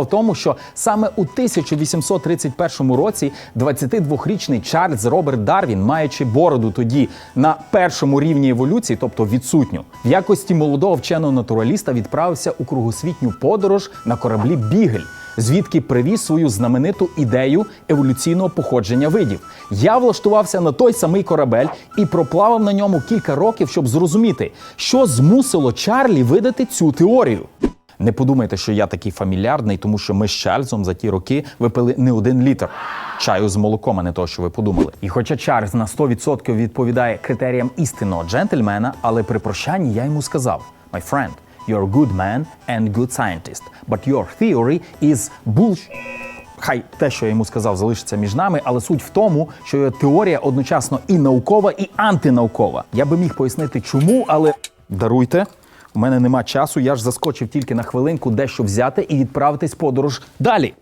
в тому, що саме у 1831 році 22-річний Чарльз Роберт Дарвін, маючи бороду тоді на першому рівні еволюції, тобто відсутню, в якості молодого вченого натураліста відправився у кругосвітню подорож на кораблі Бігель. Звідки привіз свою знамениту ідею еволюційного походження видів. Я влаштувався на той самий корабель і проплавав на ньому кілька років, щоб зрозуміти, що змусило Чарлі видати цю теорію. Не подумайте, що я такий фамільярний, тому що ми з Чарльзом за ті роки випили не один літр чаю з молоком, а не того, що ви подумали. І хоча Чарльз на 100% відповідає критеріям істинного джентльмена, але при прощанні я йому сказав: My friend, you're a good man and good scientist, but your theory is bullshit. Хай те, що я йому сказав, залишиться між нами, але суть в тому, що його теорія одночасно і наукова, і антинаукова. Я би міг пояснити, чому, але даруйте. У мене нема часу, я ж заскочив тільки на хвилинку дещо взяти і відправитись подорож далі.